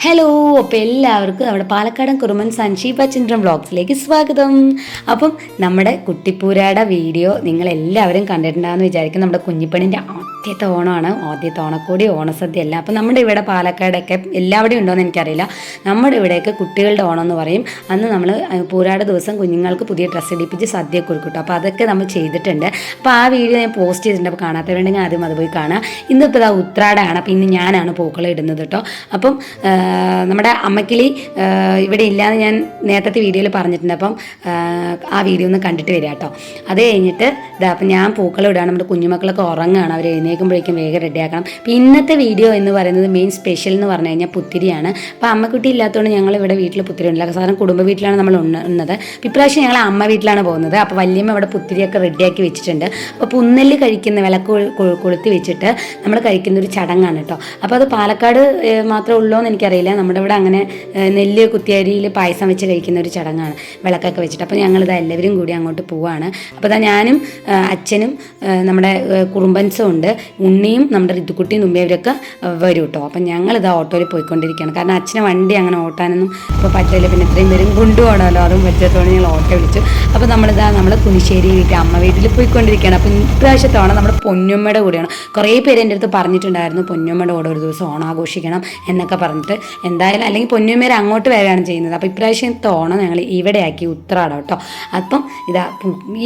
Hello അപ്പോൾ എല്ലാവർക്കും നമ്മുടെ പാലക്കാടൻ കുറുമൻ സഞ്ജീവ ചന്ദ്രൻ വ്ളോഗ്സിലേക്ക് സ്വാഗതം. അപ്പം നമ്മുടെ കുട്ടിപ്പൂരാട വീഡിയോ നിങ്ങൾ എല്ലാവരും കണ്ടിട്ടുണ്ടാകുമെന്ന് വിചാരിക്കും നമ്മുടെ കുഞ്ഞിപ്പണിന്റെ ആദ്യത്തെ ഓണമാണ്. ആദ്യത്തെ ഓണക്കോടി ഓണസദ്യ അല്ല അപ്പം നമ്മുടെ ഇവിടെ പാലക്കാടൊക്കെ എല്ലാവിടെയും ഉണ്ടോയെന്ന് എനിക്കറിയില്ല. നമ്മുടെ ഇവിടെയൊക്കെ കുട്ടികളുടെ ഓണം എന്ന് പറയും. അന്ന് നമ്മൾ പൂരാട ദിവസം കുഞ്ഞുങ്ങൾക്ക് പുതിയ ഡ്രസ്സ് ഇടിപ്പിച്ച് സദ്യ കൊടുക്കും അപ്പോൾ അതൊക്കെ നമ്മൾ ചെയ്തിട്ടുണ്ട്. അപ്പോൾ ആ വീഡിയോ ഞാൻ പോസ്റ്റ് ചെയ്തിട്ടുണ്ട്. അപ്പോൾ കാണാത്തവരുണ്ടെങ്കിൽ ആദ്യം അത് പോയി കാണാം ഇന്നിപ്പോൾ ഇതാ ഉത്രാടാണ്. അപ്പോൾ ഇന്ന് ഞാനാണ് പൂക്കളം ഇടുന്നത് കേട്ടോ. അപ്പം നമ്മുടെ അമ്മക്കിളി ഇവിടെ ഇല്ലയെന്ന് ഞാൻ നേരത്തെ വീഡിയോയിൽ പറഞ്ഞിട്ടുണ്ട്. അപ്പം ആ, വീഡിയോ ഒന്ന് കണ്ടിട്ട് വരിക കേട്ടോ. അത് കഴിഞ്ഞിട്ട് ഇതാ അപ്പം ഞാൻ പൂക്കളം ഇടുകയാണ്. നമ്മുടെ കുഞ്ഞുമക്കളൊക്കെ ഉറങ്ങുകയാണ്. അവർ എഴുന്നേൽക്കുമ്പോഴേക്കും വേഗം റെഡിയാക്കണം. അപ്പോൾ ഇന്നത്തെ വീഡിയോ എന്ന് പറയുന്നത് മെയിൻ സ്പെഷ്യൽ എന്ന് പറഞ്ഞു കഴിഞ്ഞാൽ പുത്തിരിയാണ്. അപ്പോൾ അമ്മക്കുട്ടി ഇല്ലാത്തതുകൊണ്ട് ഞങ്ങൾ ഇവിടെ വീട്ടിൽ പുത്തിരി ഉണ്ടല്ല സാധാരണ കുടുംബ വീട്ടിലാണ് നമ്മൾ ഉണ്ണുന്നത് ഇപ്രാവശ്യം ഞങ്ങൾ അമ്മ വീട്ടിലാണ് പോകുന്നത്. അപ്പോൾ വല്യമ്മ ഇവിടെ പുത്തിരിയൊക്കെ റെഡിയാക്കി വെച്ചിട്ടുണ്ട്. അപ്പോൾ പുന്നൽ കഴിക്കുന്ന വിളക്ക് കൊളുത്തി വെച്ചിട്ട് നമ്മൾ കഴിക്കുന്ന ഒരു ചടങ്ങാണ് കേട്ടോ. അപ്പോൾ അത് പാലക്കാട് മാത്രമേ ഉള്ളൂ എന്ന് എനിക്കറിയില്ല. നമ്മുടെ ഇവിടെ അങ്ങനെ നെല്ല് കുത്തിയരിയിൽ പായസം വെച്ച് കഴിക്കുന്ന ഒരു ചടങ്ങാണ്. വിളക്കൊക്കെ വെച്ചിട്ട്. അപ്പോൾ ഞങ്ങളിത് എല്ലാവരും കൂടി അങ്ങോട്ട് പോവാണ്. അപ്പോൾ ഇതാ ഞാനും അച്ഛനും നമ്മുടെ കുറുമ്പൻസും ഉണ്ട്. ഉണ്ണിയും നമ്മുടെ ഋതുക്കുട്ടിയും തുമ്പിയവരൊക്കെ വരും കേട്ടോ അപ്പം ഞങ്ങളിത് ഓട്ടോയിൽ പോയിക്കൊണ്ടിരിക്കുകയാണ്. കാരണം അച്ഛനെ വണ്ടി അങ്ങനെ ഓട്ടാനൊന്നും ഇപ്പോൾ പറ്റില്ല പിന്നെ ഇത്രയും പേരും കൊണ്ടുപോകണമല്ലോ അതും പറ്റാത്തതുകൊണ്ട് ഞങ്ങൾ ഓട്ടോ വിളിച്ചു. അപ്പോൾ നമ്മളിതാ നമ്മൾ കുനിശ്ശേരി വീട്ടിൽ അമ്മ വീട്ടിൽ പോയിക്കൊണ്ടിരിക്കുകയാണ്. അപ്പം ഇപ്രാവശ്യത്തോണം നമ്മുടെ പൊന്നുമ്മയുടെ കൂടെയാണ്. കുറേ പേര് എന്റെ അടുത്ത് പറഞ്ഞിട്ടുണ്ടായിരുന്നു പൊന്നുമ്മയുടെ കൂടെ ഒരു ദിവസം ഓണം ആഘോഷിക്കണം എന്നൊക്കെ പറഞ്ഞിട്ട്. എന്തായാലും അല്ലെങ്കിൽ പൊന്നുമ്മേരെ അങ്ങോട്ട് വരികയാണ് ചെയ്യുന്നത്. അപ്പോൾ ഇപ്രാവശ്യത്തെ ഓണം ഞങ്ങൾ ഇവിടെയാക്കി ഉത്രാടം കേട്ടോ അപ്പം ഇതാ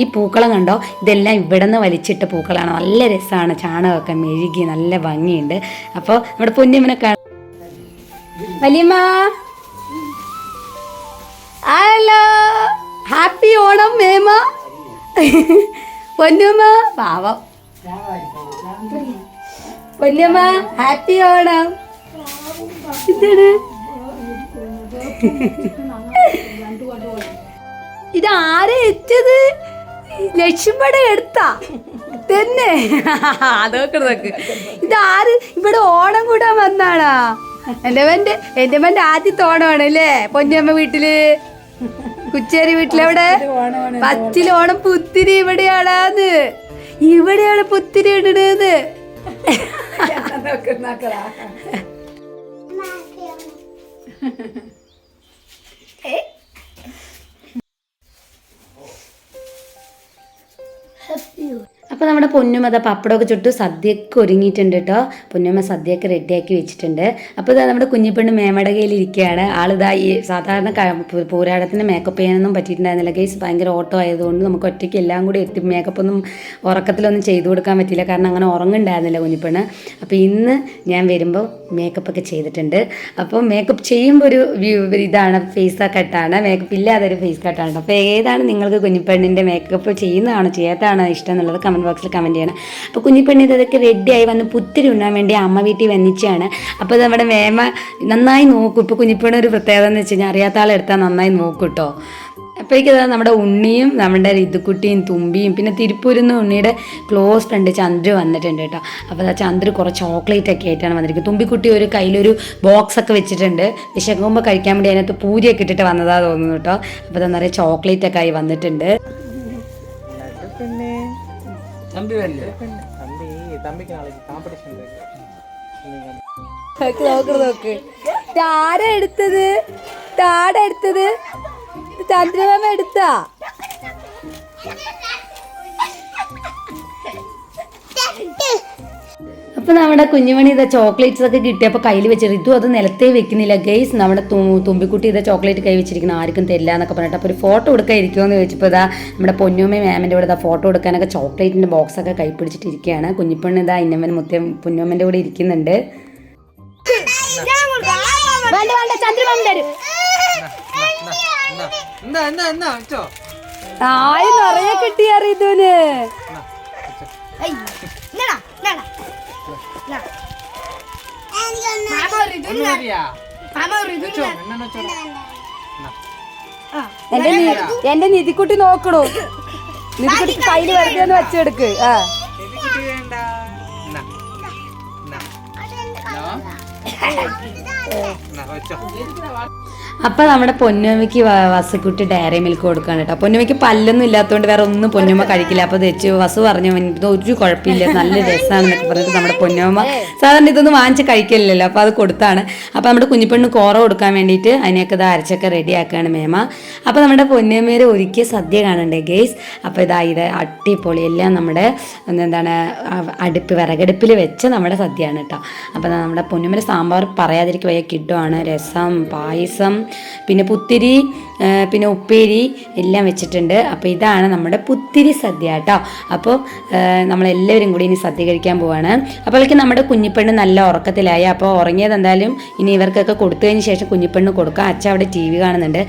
ഈ പൂക്കളം കണ്ടോ? ഇതെല്ലാം ഇവിടെ നിന്ന് വലിച്ചിട്ട പൂക്കളാണ്. നല്ല രസമാണ് ചാണകമൊക്കെ മെഴുകി നല്ല ഭംഗിയുണ്ട്. അപ്പോൾ നമ്മുടെ പൊന്നിമ്മനെ കാണാൻ വലിയമ്മ. ഹലോ. ഹാപ്പി ഓണം മേമ. പൊന്നുമ്മ. പാവം. പൊന്നുമ്മ ഹാപ്പി ഓണം. ഇത് ആരെ എത്തിയത്? ലക്ഷ്മണ എടുത്താ. തന്നെ. അതൊക്കെ നോക്ക് ഇതാര്? ഇവിടെ ഓണം കൂടാൻ വന്നാണാ എന്റെ മന്റെ എന്റെ മന്റെ ആദ്യത്തെ ഓണമാണ് അല്ലേ? പൊന്നമ്മ വീട്ടിൽ. കുച്ചേരി വീട്ടിലെവിടെ പച്ചിൽ ഓണം. പുത്തിരി ഇവിടെയാണാന്ന് ഇവിടെയാണ് പുത്തിരി ഇടുന്നത്. അപ്പോൾ നമ്മുടെ പൊന്നുമത പപ്പടമൊക്കെ ചുട്ടു സദ്യയൊക്കെ ഒരുങ്ങിയിട്ടുണ്ട് കേട്ടോ പൊന്നുമ്മ സദ്യയൊക്കെ റെഡിയാക്കി വെച്ചിട്ടുണ്ട്. അപ്പോൾ ഇതാ നമ്മുടെ കുഞ്ഞിപ്പെണ്ണ് മേമയുടെ കയ്യിൽ ഇരിക്കുകയാണ് ആളിതാ ഈ സാധാരണ പോരാടത്തിന് മേക്കപ്പ് ചെയ്യാനൊന്നും പറ്റിയിട്ടുണ്ടായിരുന്നില്ല. കേസ് ഭയങ്കര ഓട്ടോ ആയതുകൊണ്ട് നമുക്ക് ഒറ്റയ്ക്ക് എല്ലാം കൂടി എത്തി മേക്കപ്പ് ഒന്നും ഉറക്കത്തിലൊന്നും ചെയ്തു കൊടുക്കാൻ പറ്റില്ല കാരണം അങ്ങനെ ഉറങ്ങുണ്ടായിരുന്നില്ല കുഞ്ഞിപ്പെണ്ണ്. അപ്പോൾ ഇന്ന് ഞാൻ വരുമ്പോൾ മേക്കപ്പ് ഒക്കെ ചെയ്തിട്ടുണ്ട്. അപ്പോൾ മേക്കപ്പ് ചെയ്യുമ്പോൾ ഒരു ഇതാണ് ഫേസ് കട്ടാണ്. മേക്കപ്പ് ഇല്ലാതെ ഒരു ഫേസ് കട്ടാണ് അപ്പോൾ ഏതാണ് നിങ്ങൾക്ക് കുഞ്ഞിപ്പെണ്ണിന്റെ മേക്കപ്പ് ചെയ്യുന്നതാണോ ചെയ്യാത്തതാണോ ഇഷ്ടം എന്നുള്ളത് കമന്റ് ബോക്സിൽ കമന്റ് ചെയ്യണം. അപ്പോൾ കുഞ്ഞിപ്പെണ്ണി ഇതൊക്കെ റെഡിയായി വന്ന് പുത്തിരി ഉണ്ണാൻ വേണ്ടി അമ്മ വീട്ടിൽ വന്നിച്ചാണ്. അപ്പോൾ നമ്മുടെ മേമ നന്നായി നോക്കും. ഇപ്പോൾ കുഞ്ഞിപ്പെണ്ണി ഒരു പ്രത്യേകത എന്ന് വെച്ച് കഴിഞ്ഞാൽ അറിയാത്ത ആളെടുത്താൽ നന്നായി നോക്കും കേട്ടോ അപ്പോഴേക്കും ഇതാ നമ്മുടെ ഉണ്ണിയും നമ്മുടെ ഋതുക്കുട്ടിയും തുമ്പിയും പിന്നെ തിരുപ്പൂരിൽ നിന്ന് ഉണ്ണിയുടെ ക്ലോസ് ഫ്രണ്ട് ചന്ദ്ര വന്നിട്ടുണ്ട് കേട്ടോ അപ്പോൾ ആ ചന്ദ്ര കുറച്ച് ചോക്ലേറ്റ് ഒക്കെ ആയിട്ടാണ് വന്നിരിക്കുന്നത്. തുമ്പിക്കുട്ടി ഒരു കയ്യിലൊരു ബോക്സ് ഒക്കെ വെച്ചിട്ടുണ്ട്. വിശക്കുമ്പോൾ കഴിക്കാൻ വേണ്ടി അതിനകത്ത് പൂരിയൊക്കെ ഇട്ടിട്ട് വന്നതാ തോന്നുന്നു കേട്ടോ അപ്പോൾ എന്താ പറയുക ചോക്ലേറ്റ് ഒക്കെ ആയി വന്നിട്ടുണ്ട്. தம்பி வரல தம்பி தம்பிக்கு நாளைக்கு காம்படிஷன் இருக்கு നോക്ക് നോക്ക് നോക്ക് ആരാ എടുത്തത് ആരാ എടുത്തത് ചന്ദ്രമാമ എടുത്താ അപ്പൊ നമ്മുടെ കുഞ്ഞുമണി ഇതാ ചോക്ലേറ്റ്സ് ഒക്കെ കിട്ടിയപ്പോൾ കയ്യിൽ വെച്ചിട്ട് ഇതും അത് നിലത്തേ വെക്കുന്നില്ല. ഗെയ്സ് നമ്മുടെ തു- തുമ്പിക്കുട്ടി ഇതാ ചോക്ലേറ്റ് കൈ വെച്ചിരിക്കുന്ന. ആർക്കും തരില്ല എന്നൊക്കെ പറഞ്ഞിട്ട് അപ്പോൾ ഒരു ഫോട്ടോ എടുക്കാൻ ഇരിക്കുമെന്ന് ചോദിച്ചപ്പോൾ ഇതാ നമ്മുടെ പൊന്നുമ്മ മാമിന്റെ കൂടെ ഇതാ ഫോട്ടോ എടുക്കാനൊക്കെ ചോക്ലേറ്റിന്റെ ബോക്സ് ഒക്കെ കൈ പിടിച്ചിട്ടിരിക്കുകയാണ്. കുഞ്ഞിപ്പെണ്ണ് ഇതാ ഇന്നമ്മൻ മുത്തം പൊന്നുമ്മന്റെ കൂടെ ഇരിക്കുന്നുണ്ട്. ആയി നിറയെ ചന്ദ്രമാമൻ തരും എന്റെ എന്റെ നിധിക്കുട്ടി നോക്കണു. നിധിക്കുട്ടി കയ്യിൽ വെറുതെ ഒന്ന് വെച്ചെടുക്ക് ആ. അപ്പൊ നമ്മുടെ പൊന്നുമ്മയ്ക്ക് വസുക്കുട്ടി ഡയറി മിൽക്ക് കൊടുക്കാൻ കേട്ടോ. പൊന്നുമ്മയ്ക്ക് പല്ലൊന്നും ഇല്ലാത്തതുകൊണ്ട് വേറെ ഒന്നും പൊന്നുമ്മ കഴിക്കില്ല. അപ്പൊ തെച്ച് വസു പറഞ്ഞു "ഇത് ഒരു കുഴപ്പമില്ല നല്ല രസമാണെന്നൊക്കെ പറഞ്ഞിട്ട് നമ്മുടെ പൊന്നുമ്മ സാധാരണ ഇതൊന്നും വാങ്ങിച്ച് കഴിക്കില്ലല്ലോ അപ്പൊ അത് കൊടുത്താണ്. അപ്പൊ നമ്മുടെ കുഞ്ഞിപ്പെണ്ണ് കോറ കൊടുക്കാൻ വേണ്ടിയിട്ട് അതിനെയൊക്കെ ഇത് അരച്ചൊക്കെ റെഡി ആക്കുകയാണ് മേമ. അപ്പൊ നമ്മുടെ പൊന്നുമ്മേരെ ഒരുക്കിയ സദ്യ കാണണ്ടേ ഗേസ് അപ്പൊ ഇതാ ഇത് അട്ടിപ്പൊളി എല്ലാം നമ്മുടെ എന്താണ് അടുപ്പ് വിറകടുപ്പിൽ വെച്ച് നമ്മുടെ സദ്യയാണ് കേട്ടോ. അപ്പോൾ നമ്മുടെ പൊന്നുമ്മേരെ സാമ്പാർ പറയാതിരിക്കും കിഡോ ആണ് രസം പായസം പിന്നെ പുത്തിരി പിന്നെ ഉപ്പേരി എല്ലാം വെച്ചിട്ടുണ്ട്. അപ്പോൾ ഇതാണ് നമ്മുടെ പുത്തിരി സദ്യ കേട്ടോ. അപ്പോൾ നമ്മളെല്ലാവരും കൂടി ഇനി സദ്യ കഴിക്കാൻ പോവാണ്. അപ്പോഴേക്കും നമ്മുടെ കുഞ്ഞിപ്പെണ്ണ് നല്ല ഉറക്കത്തിലായി. അപ്പോൾ ഉറങ്ങിയത് എന്തായാലും ഇനി ഇവർക്കൊക്കെ കൊടുത്തതിന് ശേഷം കുഞ്ഞിപ്പെണ്ണ് കൊടുക്കാം. അച്ഛൻ അവിടെ ടി വി കാണുന്നുണ്ട്.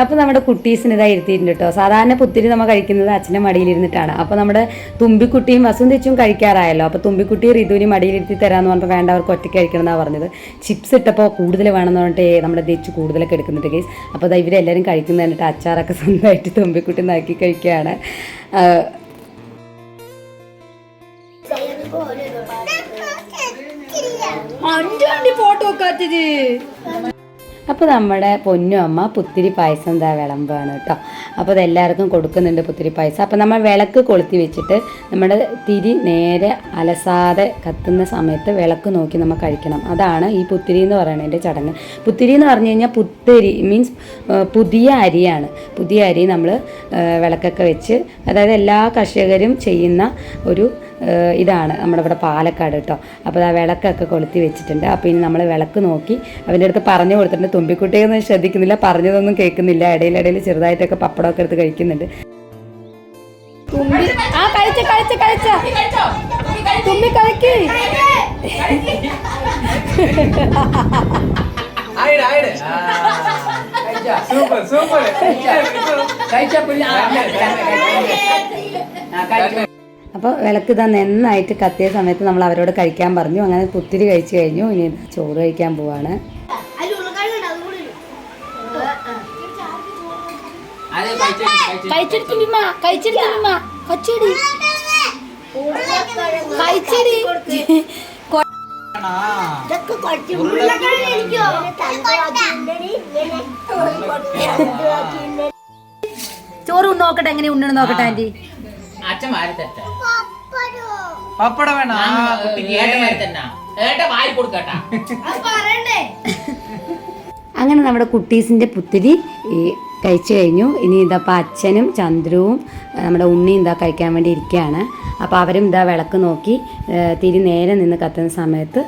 അപ്പോൾ നമ്മുടെ കുട്ടീസിന് ഇതാ ഇരുത്തിയിട്ടുണ്ട് കേട്ടോ സാധാരണ പുത്തിരി നമ്മൾ കഴിക്കുന്നത് അച്ഛന്റെ മടിയിലിരുന്നിട്ടാണ് അപ്പോൾ നമ്മുടെ തുമ്പിക്കുട്ടിയും വസുന്തിച്ചും തെച്ചും കഴിക്കാറായല്ലോ. അപ്പോൾ തുമ്പിക്കുട്ടി റിതുവിന് മടിയിലിരുത്തി തരാമെന്ന് പറഞ്ഞപ്പോൾ വേണ്ട അവർക്ക് ഒറ്റയ്ക്ക് കഴിക്കണം എന്നാണ് പറഞ്ഞത്. ചിപ്സ് ഇട്ടപ്പോൾ കൂടുതൽ വേണമെന്ന് പറഞ്ഞിട്ട് നമ്മുടെ തെച്ചു കൂടുതലൊക്കെ എടുക്കുന്നുണ്ട് കേസ് അപ്പോൾ അത് ഇവരെല്ലാവരും കഴിക്കുന്നത് കണ്ടിട്ട് അച്ചാറൊക്കെ സ്വന്തമായിട്ട് തുമ്പിക്കുട്ടി നാക്കി കഴിക്കുകയാണ് ആ, ഫോട്ടോ വെക്കാത്തത് അപ്പോൾ നമ്മുടെ പൊന്നു അമ്മ പുത്തിരി പായസം എന്താ വിളമ്പാണ് കേട്ടോ. അപ്പോൾ അതെല്ലാവർക്കും കൊടുക്കുന്നുണ്ട് പുത്തിരി പായസം. അപ്പോൾ നമ്മൾ വിളക്ക് കൊളുത്തി വെച്ചിട്ട് നമ്മുടെ തിരി നേരെ അലസാതെ കത്തുന്ന സമയത്ത് വിളക്ക് നോക്കി നമ്മൾ കഴിക്കണം. അതാണ് ഈ പുത്തിരി എന്ന് പറയുന്നതിന്റെ ചടങ്ങ്. പുത്തിരി എന്ന് പറഞ്ഞു കഴിഞ്ഞാൽ പുത്തരി മീൻസ് പുതിയ അരിയാണ്. പുതിയ അരി നമ്മൾ വിളക്കൊക്കെ വെച്ച് അതായത് എല്ലാ കർഷകരും ചെയ്യുന്ന ഒരു ഇതാണ് നമ്മുടെ ഇവിടെ പാലക്കാട് കേട്ടോ. അപ്പോൾ ആ വിളക്കൊക്കെ കൊളുത്തി വെച്ചിട്ടുണ്ട്. അപ്പോൾ ഇനി നമ്മൾ വിളക്ക് നോക്കി. അവന്റെ അടുത്ത് പറഞ്ഞു കൊടുത്തിട്ടുണ്ട് തുമ്പിക്കുട്ടിയൊന്നും ശ്രദ്ധിക്കുന്നില്ല പറഞ്ഞതൊന്നും കേൾക്കുന്നില്ല. ഇടയിലിടയിൽ ചെറുതായിട്ടൊക്കെ പപ്പടമൊക്കെ എടുത്ത് കഴിക്കുന്നുണ്ട്. തുമ്പി ആ കഴിച്ച കഴിച്ച കഴിച്ച. തുമ്പി സൂപ്പർ സൂപ്പർ. അപ്പോൾ വിളക്ക് ഇതാ നന്നായിട്ട് കത്തിയ സമയത്ത് നമ്മൾ അവരോട് കഴിക്കാൻ പറഞ്ഞു. അങ്ങനെ കുത്തിരി കഴിച്ചു കഴിഞ്ഞു. ഇനി ചോറ് കഴിക്കാൻ പോവാണ്. ചോറ് നോക്കട്ടെ എങ്ങനെ ഉണ്ണണം നോക്കട്ടെ ആന്റി. അച്ഛൻ തെറ്റാ പപ്പടം? വേണം? ആ, കുട്ടിക്ക് അങ്ങനെ നമ്മുടെ കുട്ടീസിന്റെ പുത്തിരി ഈ കഴിച്ചു കഴിഞ്ഞു. ഇനി ഇതപ്പോൾ അച്ഛനും ചന്ദ്രുവും നമ്മുടെ ഉണ്ണി എന്താ കഴിക്കാൻ വേണ്ടി ഇരിക്കുകയാണ്. അപ്പോൾ അവരും ഇതാ വിളക്ക് നോക്കി തിരി നേരെ നിന്ന് കത്തുന്ന സമയത്ത്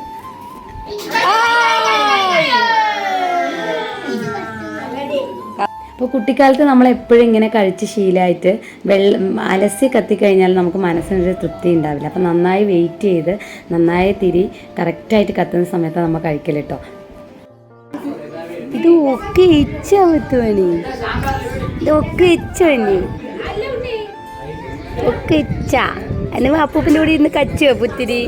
അപ്പോൾ കുട്ടിക്കാലത്ത് നമ്മൾ എപ്പോഴും ഇങ്ങനെ കഴിച്ച് ശീലമായിട്ട് വെള്ളം അലസി കത്തിക്കഴിഞ്ഞാൽ നമുക്ക് മനസ്സിനൊരു തൃപ്തി ഉണ്ടാവില്ല. അപ്പോൾ നന്നായി വെയിറ്റ് ചെയ്ത് നന്നായി തിരി കറക്റ്റായിട്ട് കത്തുന്ന സമയത്ത് നമ്മൾ കഴിക്കൽ കേട്ടോ ഇത് ഒക്കെ ഇച്ച പറ്റുവണി ഇതൊക്കെ ഇച്ച പണി ഒക്കെ ഇച്ച എന്നെ അപ്പൂപ്പിന്റെ കൂടി ഇന്ന് കച്ചു പുത്തിരി?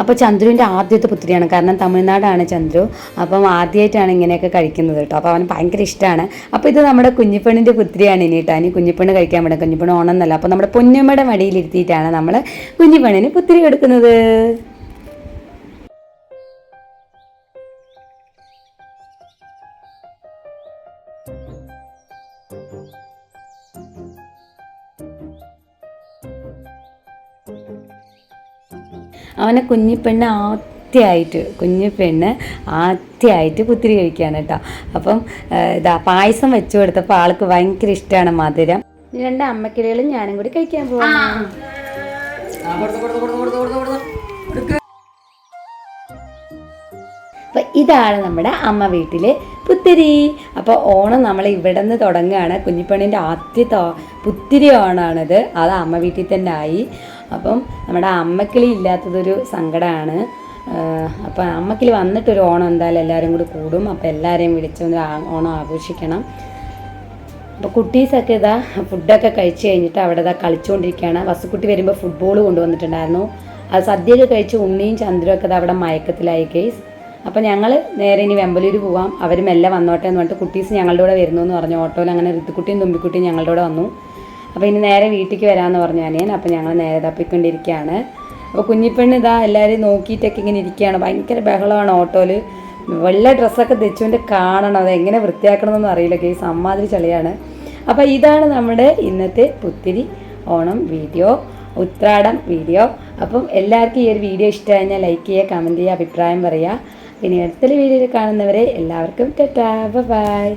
അപ്പോൾ ചന്ദ്രുവിന്റെ ആദ്യത്തെ പുത്രിയാണ്. കാരണം തമിഴ്നാടാണ് ചന്ദ്രു. അപ്പം ആദ്യമായിട്ടാണ് ഇങ്ങനെയൊക്കെ കഴിക്കുന്നത് കേട്ടോ. അപ്പോൾ അവന് ഭയങ്കര ഇഷ്ടമാണ് അപ്പോൾ ഇത് നമ്മുടെ കുഞ്ഞിപ്പെണ്ണിന്റെ പുത്രിയാണ് ഇനി കേട്ടോ. ഇനി കുഞ്ഞിപ്പെണ്ണ് കഴിക്കാൻ പറ്റും കുഞ്ഞിപ്പെണ്ണ് ഓണം എന്നല്ല അപ്പോൾ നമ്മുടെ പൊന്നമ്മയുടെ മടിയിലിരുത്തിയിട്ടാണ് നമ്മൾ കുഞ്ഞിപ്പെണ്ണിന് പുത്രി കൊടുക്കുന്നത്. അവനെ കുഞ്ഞിപ്പെണ്ണ് ആദ്യമായിട്ട് കുഞ്ഞിപ്പെണ്ണ് ആദ്യമായിട്ട് പുത്തിരി കഴിക്കുകയാണ് കേട്ടോ അപ്പം ഇതാ പായസം വെച്ചു കൊടുത്തപ്പോൾ ആൾക്ക് ഭയങ്കര ഇഷ്ടമാണ് മധുരം. രണ്ട് അമ്മക്കിളികളും ഞാനും കൂടി കഴിക്കാൻ പോവാം അപ്പൊ ഇതാണ് നമ്മുടെ അമ്മ വീട്ടിലെ പുത്തിരി. അപ്പോൾ ഓണം നമ്മൾ ഇവിടെ നിന്ന് തുടങ്ങുകയാണ്. കുഞ്ഞിപ്പണ്ണിന്റെ ആദ്യത്തെ പുത്തിരി ഓണാണിത്. അത് അമ്മ വീട്ടിൽ തന്നെ ആയി. അപ്പം നമ്മുടെ അമ്മക്കിളി ഇല്ലാത്തതൊരു സങ്കടമാണ് അപ്പം അമ്മക്കിളി വന്നിട്ടൊരു ഓണം എന്തായാലും എല്ലാവരും കൂടി കൂടും. അപ്പോൾ എല്ലാവരെയും വിളിച്ചൊന്ന് ഓണം ആഘോഷിക്കണം. അപ്പോൾ കുട്ടീസൊക്കെ ഇതാ ഫുഡൊക്കെ കഴിച്ച് കഴിഞ്ഞിട്ട് അവിടെ ഇതാ കളിച്ചുകൊണ്ടിരിക്കുകയാണ് വസുക്കുട്ടി വരുമ്പോൾ ഫുട്ബോൾ കൊണ്ടുവന്നിട്ടുണ്ടായിരുന്നു. അത് സദ്യയൊക്കെ കഴിച്ച് ഉണ്ണിയും ഒക്കെ ഇതാ അവിടെ മയക്കത്തിലായി കേസ് അപ്പോൾ ഞങ്ങൾ നേരെ ഇനി വെമ്പലൂർ പോവാം. അവരും എല്ലാം വന്നോട്ടെ എന്ന് പറഞ്ഞിട്ട് കുട്ടീസ് ഞങ്ങളുടെ കൂടെ വരുന്നു എന്ന് പറഞ്ഞു. ഓട്ടോയിൽ അങ്ങനെ ഋത്തുക്കുട്ടിയും തുമ്പിക്കുട്ടിയും ഞങ്ങളുടെ കൂടെ വന്നു. അപ്പോൾ ഇനി നേരെ വീട്ടിലേക്ക് വരാമെന്ന് പറഞ്ഞു ഞാൻ അപ്പോൾ ഞങ്ങൾ നേരെ തപ്പിക്കൊണ്ടിരിക്കുകയാണ് അപ്പോൾ കുഞ്ഞിപ്പെണ്ണ് ഇതാ എല്ലാവരും നോക്കിയിട്ടൊക്കെ ഇങ്ങനെ ഇരിക്കുകയാണ്. ഭയങ്കര ബഹളമാണ് ഓട്ടോയിൽ വെള്ള ഡ്രസ്സൊക്കെ തെച്ചുകൊണ്ട് കാണണം. അത് എങ്ങനെ വൃത്തിയാക്കണമെന്നൊന്നും അറിയില്ല. കേസ് അമ്മാതിരി ചളിയാണ്. അപ്പോൾ ഇതാണ് നമ്മുടെ ഇന്നത്തെ പുത്തിരി ഓണം വീഡിയോ ഉത്രാടം വീഡിയോ. അപ്പം എല്ലാവർക്കും ഈ ഒരു വീഡിയോ ഇഷ്ടമായാൽ ലൈക്ക് ചെയ്യുക കമന്റ് ചെയ്യുക അഭിപ്രായം പറയുക. പിന്നെ അടുത്തൊരു വീഡിയോയിൽ കാണുന്നവരെ എല്ലാവർക്കും ടാറ്റാ. ബൈ.